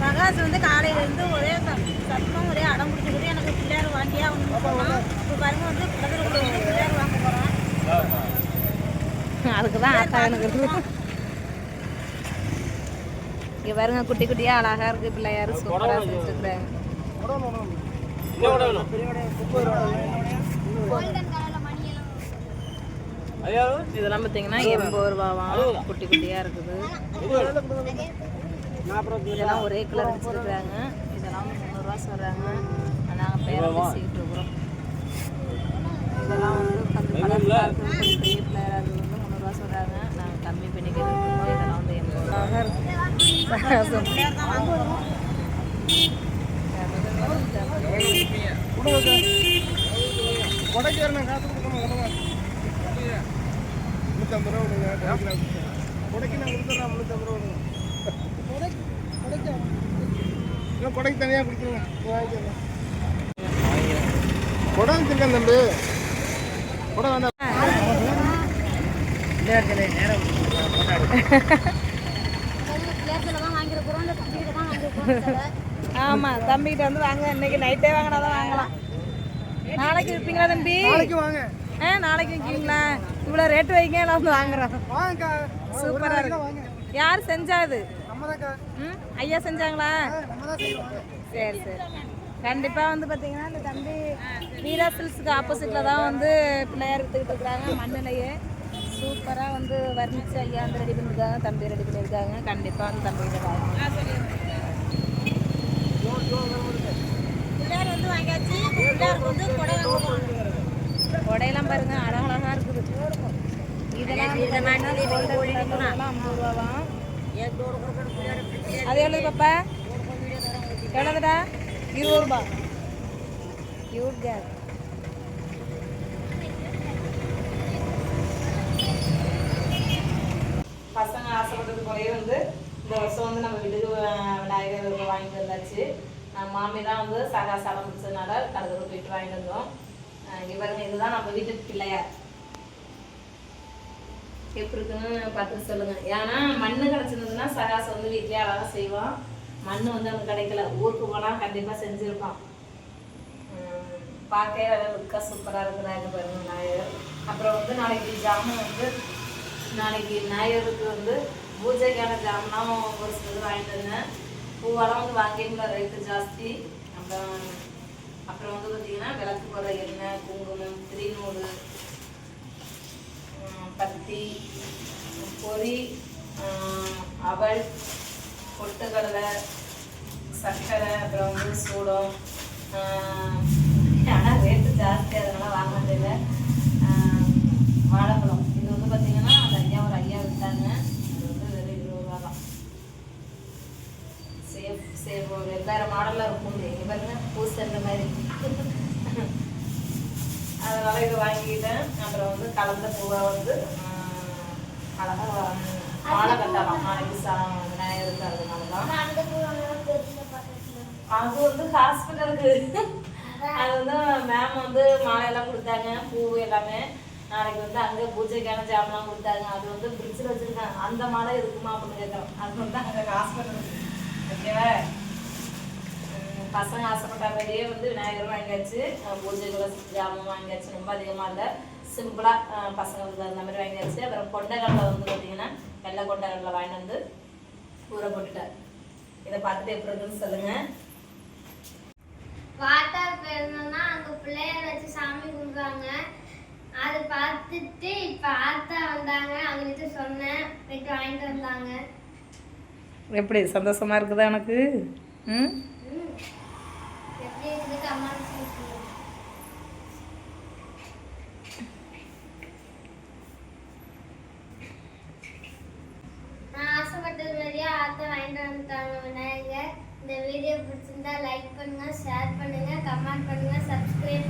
சகாஸ் வந்து காலையில இருந்து ஒரே சத்தம் ஒரே அடம் பிடிச்சிக்கிட்டு எனக்கு பிள்ளையார் வாங்கியா ஒன்று இப்போ பாருங்க வந்து பிரதர் வந்து பிள்ளையார் வாங்க போகிறோம் அதுக்கு தான் ஆத்தா எனக்கு இங்கே பாருங்க குட்டி குட்டியாக அழகா இருக்கு பிள்ளையார். சூப்பராக செஞ்சுருக்குறாங்க இதெல்லாம் பார்த்தீங்கன்னா எண்பது ரூபாவாம் குட்டி குட்டியாக இருக்குது இதெல்லாம் ஒரே கலர் வச்சுருக்குறாங்க இதெல்லாம் முந்நூறுரூவா சொல்கிறாங்க நாங்கள் பேரை பேசிக்கிட்டு இருக்கிறோம் இதெல்லாம் வந்து கொஞ்சம் கலர்ஃபுல்லாக இருக்குது கொஞ்சம் பெரிய பிள்ளையராக இருக்குது வந்து முந்நூறுரூவா சொல்கிறாங்க நாங்கள் கம்மி பண்ணி கேட்டுருக்கோம் இதெல்லாம் வந்து எண்பது ரூபா கொடைக்காரன் காசு கொடுக்கணும் முந்நூற்றம்பது ரூபா விடுங்க கொடைக்கு நான் கொடுத்துட்றேன் முந்நூற்றம்பது ரூபா விடுங்க இல்லை கொடைக்கு தனியாக கொடுத்துருங்க வாங்கிக்கிறேன் கொடை வச்சுருக்கேன் தம்பி கொடை வேண்டாம் ஆமாம் தம்பிகிட்ட வந்து வாங்க. இன்னைக்கு நைட்டே வாங்கினாதான் வாங்கலாம். நாளைக்கு விற்பீங்களா தம்பி? நாளைக்கு வாங்க. ஆ நாளைக்கு விற்கிறீங்களா இவ்வளோ ரேட் வைங்க நான் வந்து வாங்குறோம் சூப்பராக இருக்கு. யார் நம்ம தான்க்கா ம் ஐயா செஞ்சாங்களா? சரி சரி. கண்டிப்பாக வந்து பார்த்தீங்கன்னா இந்த தம்பி வீரா சில்ஸுக்கு ஆப்போசிட்டில் தான் வந்து பிள்ளையார் எடுத்துக்கிட்டு இருக்கிறாங்க மண்ணிலேயே. சூப்பராக வந்து வர்ணிச்சு ஐயா வந்து ரெடி பண்ணியிருக்காங்க தம்பி ரெடி பண்ணியிருக்காங்க கண்டிப்பாக வந்து வாங்கணும் பிள்ளையார் வந்து வாங்கியாச்சு. பிள்ளையாருக்கு வந்து கொடை வாங்க கொடையெல்லாம் பாருங்க அழகழகா இருக்குது இதெல்லாம் இதெல்லாம் ஐம்பது ரூபாவாம் அது எவ்வளவு பாப்பா எவ்வளவுடா இருபது ரூபா கியூட் கேஸ் பசங்க ஆசைப்பட்டது போலயே வந்து இந்த வருஷம் வந்து நம்ம வீட்டுக்கு விநாயகர் வாங்கிட்டு வந்தாச்சு. நம்ம மாமி தான் வந்து சகா சாலம் முடிச்சதுனால கடற்கரை போயிட்டு வாங்கிட்டு வந்தோம். அஹ், பாருங்க இதுதான் நம்ம வீட்டுக்கு பிள்ளையார். எப்படி இருக்குன்னு பார்த்து சொல்லுங்க. ஏன்னா மண் கிடச்சிருந்ததுன்னா சகாசம் வந்து வீட்லேயே அழகாக செய்வான். மண் வந்து அவனுக்கு கிடைக்கல. ஊருக்கு போனால் கண்டிப்பாக செஞ்சுருப்பான். பார்க்கவே நல்லா லுக்காக சூப்பராக இருக்கிறாங்க பாருங்க நாயர். அப்புறம் வந்து நாளைக்கு ஜாமுன் வந்து நாளைக்கு நாயருக்கு வந்து பூஜைக்கான ஜாமுன்லாம் ஒரு சிலது வாங்கிட்டு வந்தேன். பூவெல்லாம் வந்து வாங்கியிருந்த ரேட்டு ஜாஸ்தி. அப்புறம் அப்புறம் வந்து பார்த்தீங்கன்னா விளக்கு போகிற எண்ணெய் குங்குமம் திருநூறு பத்தி பொரி அவள் அவல் பொட்டுக்கடலை சர்க்கரை அப்புறம் வந்து சூடம் ஆனால் ரேட்டு ஜாஸ்தி அதனால வாங்க முடியல வாழைப்பழம். இது வந்து பார்த்தீங்கன்னா அந்த ஐயா ஒரு ஐயா விட்டாங்க அது வந்து வெறும் இருபது ரூபா தான். சேஃப் சேஃப் வெவ்வேறு மாடலில் இருக்கும் இங்கே பாருங்க மாதிரி. அதனால இதை வாங்கிக்கிட்டேன். அப்புறம் வந்து கலந்த பூவை வந்து ஆஹ், அழகா மாலை கட்டலாம். நாளைக்கு விநாயகருக்கு அதனால தான் அது வந்து ஹாஸ்பிட்டலுக்கு. அது வந்து மேம் வந்து மாலையெல்லாம் கொடுத்தாங்க. பூ எல்லாமே. நாளைக்கு வந்து அங்கே பூஜைக்கான ஜாமெல்லாம் கொடுத்தாங்க. அது வந்து ஃப்ரிட்ஜில் வச்சுருக்காங்க அந்த மாலை இருக்குமா அப்படின்னு கேட்குறோம். அது வந்து அங்கே ஹாஸ்பிட்டலுக்கு. ஓகேவா? பசங்க ஆசைப்பட்ட மாதிரியே வந்து விநாயகரும் வாங்கியாச்சு. அஹ் பூஜைக்குள்ள ஜாமும் வாங்கியாச்சு. ரொம்ப அதிகமாக இல்லை. சிம்பிளாக பசங்களுக்கு அந்த மாதிரி வாங்கியாச்சு. அப்புறம் கொண்டைக்கடலை வந்து பார்த்தீங்கன்னா வெள்ளை கொண்டைக்கடலை வாங்கிட்டு வந்து ஊற போட்டுட்டேன் இதை பார்த்துட்டு எப்படி இருக்குன்னு சொல்லுங்கள் வாட்டார் போயிருந்தோம்னா அங்க பிள்ளையார் வச்சு சாமி கும்பிடுவாங்க. அதை பார்த்துட்டு இப்ப ஆத்தா வந்தாங்க. அவங்ககிட்ட சொன்னேன். போயிட்டு வாங்கிட்டு வந்தாங்க. எப்படி? சந்தோஷமா இருக்குதா உனக்கு? ம் ம். எப்படி இருக்குது அம்மா சொல்லுங்க நான் ஆசைப்பட்டது மாதிரியே ஆத்தா வாங்கிட்டு வந்துட்டாங்க விநாயகர். இந்த வீடியோ பிடிச்சிருந்தா லைக் பண்ணுங்க ஷேர் பண்ணுங்க கமெண்ட் பண்ணுங்க சப்ஸ்கிரைப்